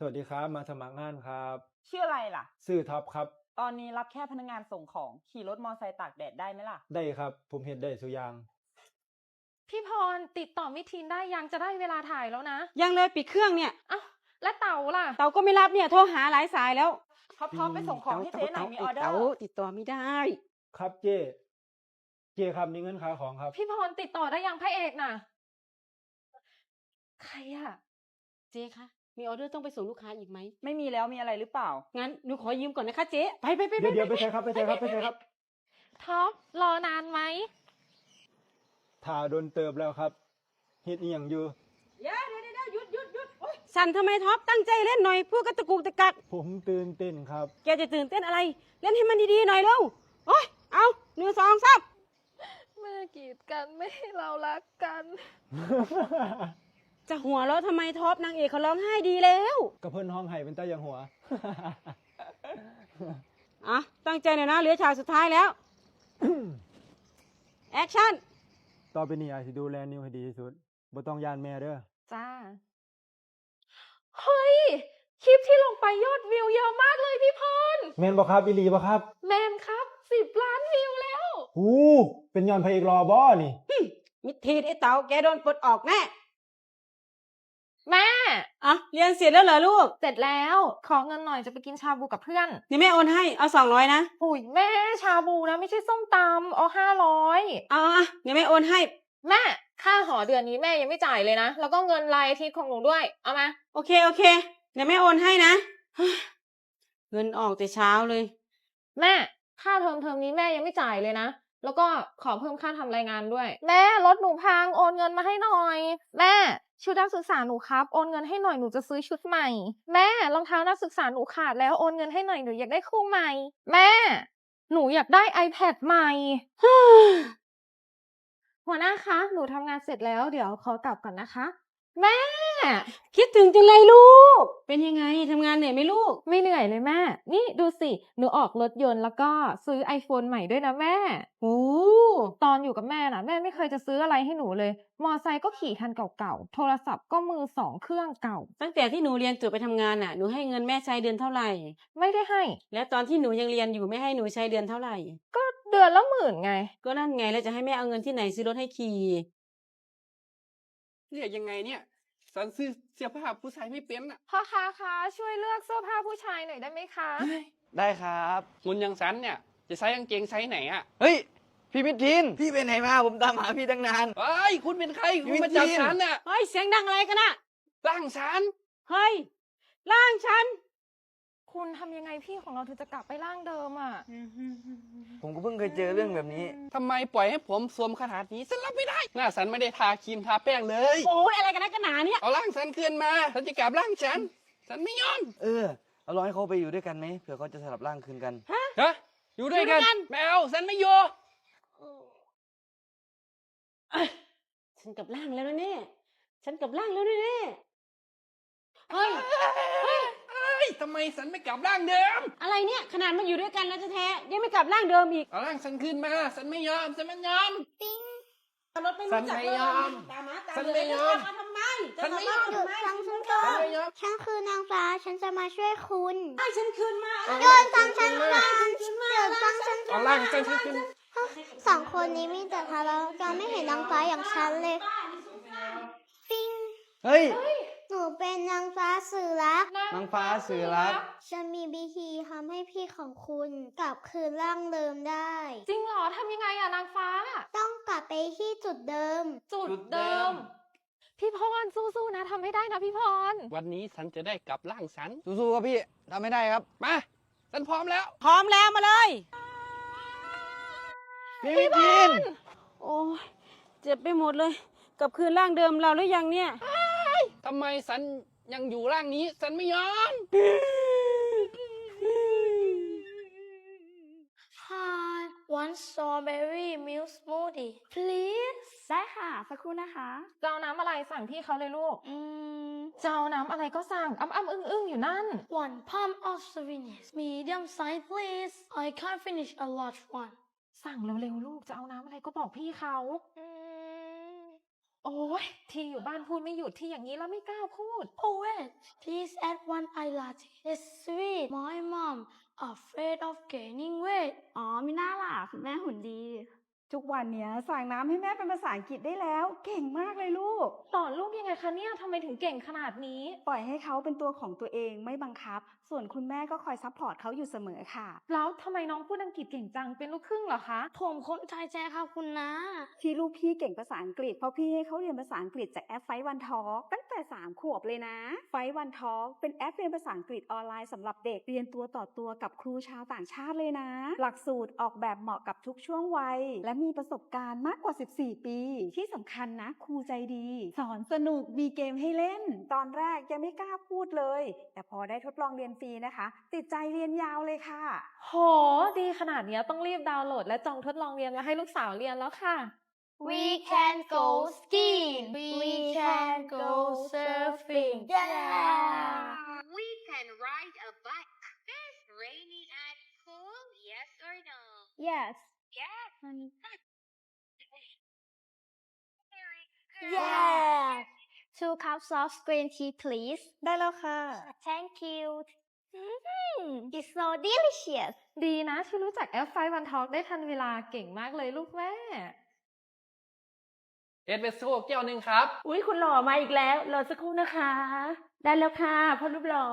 สวัสดีครับ มาสมัครงานครับ ชื่ออะไรล่ะ ชื่อท็อปครับ ตอนนี้รับแค่พนักงานส่งของขี่รถมอไซค์ตากแดดได้ไหมล่ะ ได้ครับ ผมเห็นได้สุอยาง พี่พรติดต่อมิทีนได้ยังจะได้เวลาถ่ายแล้วนะยังเลยปิดเครื่องเนี่ย เอ้าและเต่าล่ะเตาก็ไม่รับเนี่ย โทรหาหลายสายแล้วท็อปท็อปไปส่งของให้เจ๊หน่อยมีออเดอเตาร์ ติดต่อไม่ได้ ครับเจ้เจ้ครับมีเงินค่าของครับ พี่พรติดต่อได้ยังพระเอกน่ะ ใครอะเจ๊คะ มีออเดอร์ต้องไปส่งลูกค้าอีกไหม ไม่มีแล้วมีอะไรหรือเปล่า งั้นหนูขอยืมก่อนนะคะเจ๊ ไปไปไปไปเดี๋ยวเดี๋ยวไปใช้ครับไปใช้ครับไปใช้ครับท็อปรอนานไหมถ่าโดนเติบแล้วครับเฮ็ดอีหยังอยู่ เดี๋ยวเดี๋ยวเดี๋ยวหยุดหยุดหยุดโอ๊ยสั่นทำไมท็อปตั้งใจเล่นหน่อยพูดกระตุกกุกตะกัก ผมตื่นเต้นครับ แกจะตื่นเต้นอะไร เล่นให้มันดีๆหน่อยเร็วโอ้ยเอาหนึ่งสองสามเมื่อกีดกันไม่ให้เรารักกัน จะหัวเราะทำไมท็อปนางเอกเขาร้องไห้ดีแล้ว กระเพิ่นห้องไห้เป็นตาอย่างหัว อะ ตั้งใจหน่อยนะเหลือฉากสุดท้ายแล้ว แอคชั่น ต่อไปนี้อาจสิดูแลนิวให้ดีที่สุดบ่ต้องย่านแม่เด้อ จ้า เฮ้ย คลิปที่ลงไปยอดวิวเยอะมากเลยพี่พรแม่นบ่ครับอีหลีบ่ครับแมนครับสิบล้านวิวแล้ว หูเป็นย้อนพระเอกรอบ่นี่ มิดทีดไอ้เต๋าแกโดนปลดออกแน่ แม่อะเรียนเสร็จแล้วเหรอลูก เสร็จแล้ว ขอเงินหน่อยจะไปกินชาบูกับเพื่อนเดี๋ยวแม่โอนให้เอาสองร้อยนะหุยแม่ชาบูนะไม่ใช่ส้มตำเอาห้าร้อยเอาอะเดี๋ยวแม่โอนให้ แม่ค่าหอเดือนนี้แม่ยังไม่จ่ายเลยนะ แล้วก็เงินรายอาทิตย์ของหนูด้วย เอามา โอเคโอเค เดี๋ยวแม่โอนให้นะ เงินออกแต่เช้าเลย แม่ค่าเทอมเทอมนี้แม่ยังไม่จ่ายเลยนะ แล้วก็ขอเพิ่มค่าทำรายงานด้วย แม่รถหนูพังโอนเงินมาให้หน่อย แม่ชุดนักศึกษาหนูครับโอนเงินให้หน่อยหนูจะซื้อชุดใหม่ แม่รองเท้านักศึกษาหนูขาดแล้วโอนเงินให้หน่อยหนูอยากได้คู่ใหม่ แม่ หนูอยากได้ iPad ใหม่หัวหน้าคะ หนูทำงานเสร็จแล้ว เดี๋ยวขอกลับก่อนนะคะ แม่ คิดถึงจังเลยลูก เป็นยังไงทำงานเหนื่อยไหมลูก ไม่เหนื่อยเลยแม่ นี่ดูสิ หนูออกรถยนต์แล้วก็ซื้อ iPhone ใหม่ด้วยนะแม่โอ้ตอนอยู่กับแม่น่ะแม่ไม่เคยจะซื้ออะไรให้หนูเลย มอไซค์ก็ขี่คันเก่าๆ โทรศัพท์ก็มือสองเครื่องเก่า ตั้งแต่ที่หนูเรียนจบไปทำงานน่ะ หนูให้เงินแม่ใช้เดือนเท่าไหร่ ไม่ได้ให้ และตอนที่หนูยังเรียนอยู่ไม่ให้หนูใช้เดือนเท่าไหร่ ก็เดือนละหมื่นไง ก็นั่นไงแล้วจะให้แม่เอาเงินที่ไหนซื้อรถให้ขี่ เรียกยังไงเนี่ย สันซื้อเสื้อผ้าผู้ชายไม่เป็นอะพ่อค้าคะช่วยเลือกเสื้อผ้าผู้ชายหน่อยได้ไหมคะ ได้ครับคุณยังสันเนี่ย จะใส่กางเกงไซส์ไหนอะเฮ้ยพี่มิทินพี่ไปไหนมาผมตามหาพี่ตั้งนานเฮ้ยคุณเป็นใครคุณมาจับวินจีนฉันน่ะเฮ้ยเสียงดังอะไรกันน่ะร่างฉัน เฮ้ยร่างฉัน คุณทำยังไงพี่ของเราถึงจะกลับไปร่างเดิมอะ ผมก็เพิ่งเคยเจอเรื่องแบบนี้ ทำไมปล่อยให้ผมสวมขนาดนี้ฉันรับไม่ได้ หน้าสันไม่ได้ทาครีมทาแป้งเลย โอ้ยอะไรกันนักกันหนาเนี่ย เอาร่างสันคืนมาฉันจะกลับร่างฉัน ฉันไม่ยอมเออ เอาลองให้เขาไปอยู่ด้วยกันไหมเผื่อเขาจะสลับร่างคืนกัน ฮะอยู่ด้วยกันอยู่ด้วยกันแมวฉันไม่อยู่ฉันกลับร่างแล้วนะเนี่ย ฉันกลับร่างแล้วนะเนี่ยเฮ้ยเฮ้ยเฮ้ย ทำไมฉันไม่กลับร่างเดิม อะไรเนี่ย ขนาดมาอยู่ด้วยกันแล้วแท้ๆยังไม่กลับร่างเดิมอีก เอาร่างฉันคืนมาฉันไม่ยอมฉันไม่ยอมรถไม่ฉัรู้นจักไม่เลยยอมตามมาตามฉันเลไม่ยยอมจะทำไมฉันไม่ยอม จะทำไมฟังฉันก่อฉันนไม่ยอม ฉันคือนางฟ้าฉันจะมาช่วยคุณให้ฉันคืนมาโดนฟังฉันก่อนเดี๋ยวฟังฉันเอาร่างฉันคืนสองคนนี้มีแต่ทะเลาะกันไม่เห็นนางฟ้าอย่างฉันเลย ปิ้ง เฮ้ยหนู เป็นนางฟ้าสื่อรัก นางฟ้าสื่อรัก ฉันมีวิธีทำให้พี่ของคุณกลับคืนร่างเดิมได้ จริงเหรอทำยังไงอะนางฟ้า ต้องกลับไปที่จุดเดิม จุดจุดเดิเดิมมพี่พรสู้ๆนะทำให้ได้นะพี่พร วันนี้ฉันจะได้กลับร่างฉัน สู้ๆครับพี่ทำไม่ได้ครับ มา ฉันพร้อมแล้ว พร้อมแล้วมาเลย พี่มิทินโอ้ยเจ็บไปหมดเลย กลับคืนร่างเดิมเราหรือยังเนี่ย ทำไมฉันยังอยู่ร่างนี้ฉันไม่ยอม Hi one strawberry milk smoothie please ได้ค่ะ สักครู่นะคะ จะเอาน้ำอะไรสั่งพี่เขาเลยลูก อืม จะเอาน้ำอะไรก็สั่งอ้ำอ้ำอึ้งอึ้งอยู่นั่น one pump of souvenirs medium size please I can't finish a large one สั่งเร็วๆลูก จะเอาน้ำอะไรก็บอกพี่เขา อืม โอ้ยทีอยู่บ้านพูดไม่หยุดที่อย่างนี้แล้วไม่กล้าพูด Oh wait, please add one eye latte. It's sweet. My mom afraid of gaining weight. อ๋อมีหน้าล่ะคุณแม่หุ่นดี วันเนี้ยสั่งน้ำให้แม่เป็นภาษาอังกฤษได้แล้ว เก่งมากเลยลูก สอนลูกยังไงคะเนี่ยทำไมถึงเก่งขนาดนี้ ปล่อยให้เขาเป็นตัวของตัวเองไม่บังคับ ส่วนคุณแม่ก็คอยซัพพอร์ตเขาอยู่เสมอค่ะ แล้วทำไมน้องพูดอังกฤษเก่งจังเป็นลูกครึ่งเหรอคะผมคนไทยแท้ครับคุณนะ ที่ลูกพี่เก่งภาษาอังกฤษเพราะพี่ให้เขาเรียนภาษาอังกฤษจากแอปไฟวันทอตั้งแต่ 3 ขวบเลยนะ ไฟวันทอเป็นแอปเรียนภาษาอังกฤษออนไลน์สำหรับเด็กเรียนตัวต่อตัวกับครูชาวต่างชาติเลยนะ หลักสูตรออกแบบเหมาะกับทุกช่วงวัยและมีประสบการณ์มากกว่า 14 ปี ที่สำคัญนะครูใจดี สอนสนุกมีเกมให้เล่น ตอนแรกยังไม่กล้าพูดเลย แต่พอได้ทดลองเรียนฟรีนะคะ ติดใจเรียนยาวเลยค่ะ โห ดีขนาดเนี้ยต้องรีบดาวน์โหลด และจองทดลองเรียนมาให้ลูกสาวเรียนแล้วค่ะ We can go skiing We can go surfing Yeah We can ride a bike. Is raining at school? Yes or no? Yes Yes. Very good. Yeah Two cups of green tea please ได้แล้วค่ะ Thank you Mm, It's so delicious ดีนะที่รู้จักแอปไฟวันทอกได้ทันเวลาเก่งมากเลยลูกแม่ เอสเปรสโซ่แก้วหนึ่งครับ อุ้ยคุณหล่อมาอีกแล้ว รอสักครู่นะคะ ได้แล้วค่ะพ่อรูปหล่อ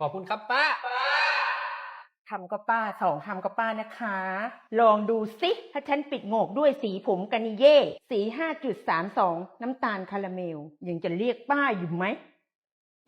ขอบคุณครับป้า ทำก็ป้าสองทำก็ป้านะคะ ลองดูสิถ้าฉันปิดโงกด้วยสีผมกานิเย่สีห้าจุดสามสองน้ำตาลคาราเมล ยังจะเรียกป้าอยู่ไหม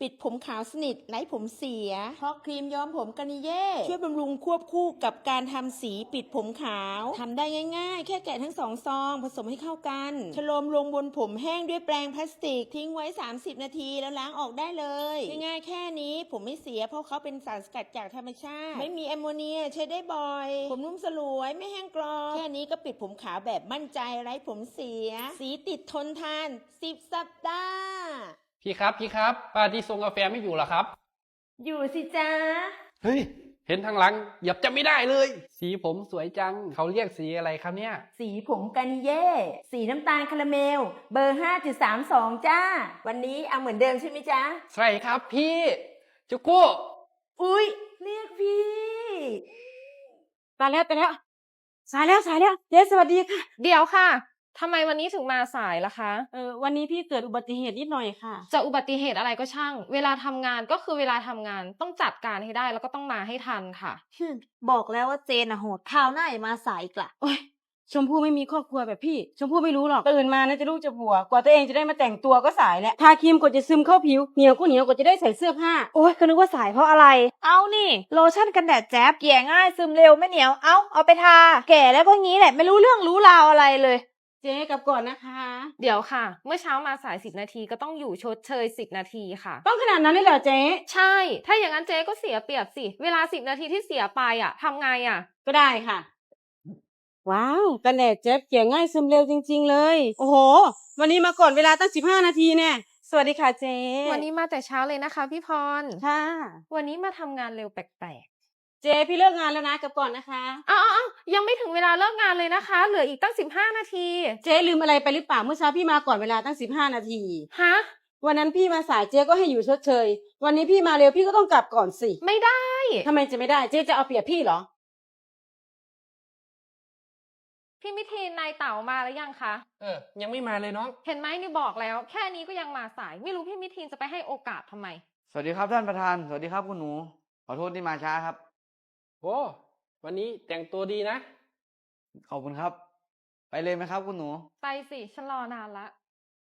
ปิดผมขาวสนิทไร้ผมเสีย เพราะครีมย้อมผมกานิเย่ช่วยบำรุงควบคู่กับการทำสีปิดผมขาวทำได้ง่ายๆ แค่แกะทั้งสองซอง ผสมให้เข้ากันชโลมลงบนผมแห้งด้วยแปรงพลาสติก ทิ้งไว้ 30 นาทีแล้วล้างออกได้เลย ง่ายๆแค่นี้ผมไม่เสียเพราะเขาเป็นสารสกัดจากธรรมชาติ ไม่มีแอมโมเนียใช้ได้บ่อย ผมนุ่มสลวยไม่แห้งกรอบแค่นี้ก็ปิดผมขาวแบบมั่นใจไร้ผมเสีย สีติดทนทาน 10 สัปดาห์ พี่ครับพี่ครับป้าที่ส่งกาแฟไม่อยู่เหรอครับ อยู่สิจ้าเฮ้ยเห็นทางหลังเหยับจะไม่ได้เลย สีผมสวยจังเขาเรียกสีอะไรครับเนี่ย สีผมกานิเย่ สีน้ำตาลคาราเมล เบอร์ 5.32 จ้า วันนี้เอาเหมือนเดิมใช่ไหมจ๊ะใช่ครับพี่จุกกู้อุ๊ย เรียกพี่ตายแล้วตายแล้ว สายแล้วสายแล้วเจ๊สวัสดีค่ะ เดี๋ยวค่ะ ทำไมวันนี้ถึงมาสายล่ะคะ เออวันนี้พี่เกิดอุบัติเหตุนิดหน่อยค่ะ จะอุบัติเหตุอะไรก็ช่าง เวลาทำงานก็คือเวลาทำงาน ต้องจัดการให้ได้แล้วก็ต้องมาให้ทันค่ะ บอกแล้วว่าเจนอะโหดข่าวหน้าอย่ามาสายอีกละโอ้ยชมพู่ไม่มีครอบครัวแบบพี่ ชมพู่ไม่รู้หรอกตื่นมานะจะลูกจะผัว กว่าตัวเองจะได้มาแต่งตัวก็สายแล้วทาครีมกว่าจะซึมเข้าผิวเหนียวก็เหนียวกว่าจะได้ใส่เสื้อผ้าโอ้ยก็นึกว่าสายเพราะอะไร เอานี่โลชั่นกันแดดแจ๊บเกลี่ยง่ายซึมเร็วไม่เหนียว เอาเอาไปทา แก่แล้วก็งี้แหละไม่รู้เรื่องรู้ราวอะไรเลย เจ๊กลับก่อนนะคะ เดี๋ยวค่ะ เมื่อเช้ามาสายสิบนาทีก็ต้องอยู่ชดเชยสิบนาทีค่ะ ต้องขนาดนั้นเลยเหรอเจ๊ ใช่ ถ้าอย่างนั้นเจ๊ก็เสียเปรียบสิ เวลาสิบนาทีที่เสียไปอะทำไงอะ ก็ได้ค่ะ ว้าวกันแดดเจ๊เกลี่ยง่ายซึมเร็วจริง ๆ เลย โอ้โห วันนี้มาก่อนเวลาตั้งสิบห้านาทีเนี่ย สวัสดีค่ะเจ๊วันนี้มาแต่เช้าเลยนะคะพี่พร ค่ะ วันนี้มาทำงานเร็วแปลก เจ๊พี่เลิกงานแล้วนะกลับก่อนนะคะๆอ้าวๆยังไม่ถึงเวลาเลิกงานเลยนะคะ เหลืออีกตั้งสิบห้านาที เจ๊ลืมอะไรไปหรือเปล่าเมื่อเช้าพี่มาก่อนเวลาตั้งสิบห้านาที ฮะ วันนั้นพี่มาสายเจ๊ก็ให้อยู่ชดเชย วันนี้พี่มาเร็วพี่ก็ต้องกลับก่อนสิไม่ได้ ทำไมจะไม่ได้เจ๊จะเอาเปรียบพี่เหรอ พี่มิทีนนายเต๋ามาแล้วยังคะ เออ ยังไม่มาเลยน้อง เห็นไหมนี่บอกแล้ว แค่นี้ก็ยังมาสาย ไม่รู้พี่มิทีนจะไปให้โอกาสทำไม สวัสดีครับท่านประธาน สวัสดีครับคุณหนู ขอโทษที่มาช้าครับ โอ้วันนี้แต่งตัวดีนะ ขอบคุณครับ ไปเลยไหมครับคุณหนู ไปสิฉันรอนานละ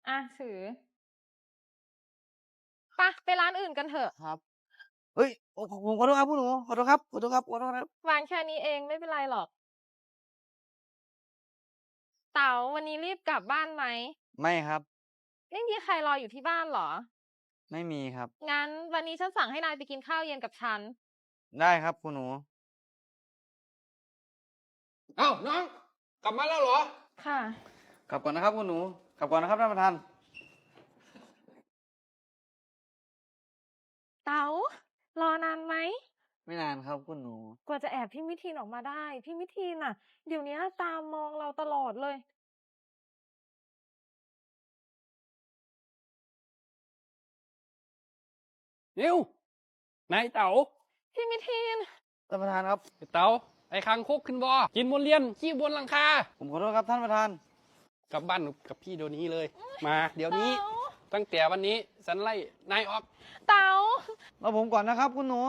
อะถือไปะไปร้านอื่นกันเถอะ ครับ เฮ้ยโอ้ผมขอโทษครับคุณหนู ขอโทษครับขอโทษครับขอโทษครับ วางแค่นี้เองไม่เป็นไรหรอก เต๋าวันนี้รีบกลับบ้านไหมไม่ครับ ไม่มีใครรออยู่ที่บ้านเหรอ ไม่มีครับ งั้นวันนี้ฉันสั่งให้นายไปกินข้าวเย็นกับฉัน ได้ครับคุณหนูเอ้าน้อง กลับมาแล้วเหรอ ค่ะ กลับก่อนนะครับคุณหนู กลับก่อนนะครับท่านประธานเต๋ารอนานไหม ไม่นานครับคุณหนู กว่าจะแอบพี่มิทีนออกมาได้ พี่มิทีนอะ เดี๋ยวนี้ตามมองเราตลอดเลย นิวนายเต๋าพี่มิทีนท่านประธานครับเต๋า ไอ้คางคกขึ้นบอกินบนเรียนขี้บนหลังคา ผมขอโทษครับท่านประธาน กลับบ้านกับพี่เดี๋ยวนี้เลย มาเดี๋ยวนี้ ตั้งแต่วันนี้ฉันไล่นายออกเต๋า แล้วผมก่อนนะครับ คุณหนู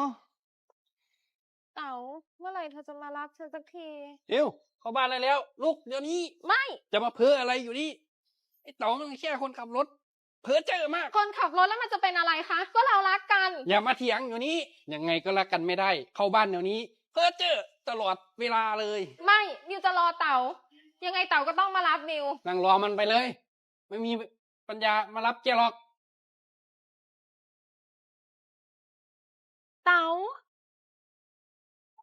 เต๋า เมื่อไหร่เธอจะมารับฉันสักทีเดี๋ยวเข้าบ้านได้แล้ว ลูกเดี๋ยวนี้ ไม่ จะมาเพ้ออะไรอยู่นี่ ไอ้เต๋อมันแค่คนขับรถ เพ้อเจอมาก คนขับรถแล้วมันจะเป็นอะไรคะ ก็เรารักกัน อย่ามาเถียงอยู่นี้ ยังไงก็รักกันไม่ได้ เข้าบ้านเดี๋ยวนี้ เพ้อเจอ ตลอดเวลาเลย ไม่นิวจะรอเต๋ายังไงเต๋าก็ต้องมารับนิว นั่งรอมันไปเลย ไม่มีปัญญามารับแกหรอก เต๋า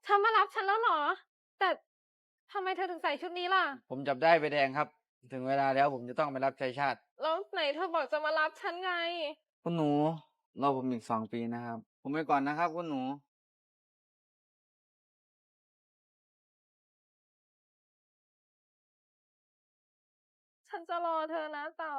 เธอมารับฉันแล้วเหรอ แต่ทำไมเธอถึงใส่ชุดนี้ล่ะ ผมจับได้ใบแดงครับ ถึงเวลาแล้วผมจะต้องไปรับใช้ชาติ แล้วไหนเธอบอกจะมารับฉันไง คุณหนู รอผมอีกสองปีนะครับ ผมไปก่อนนะครับ คุณหนูฉัน จะรอเธอนะเต๋า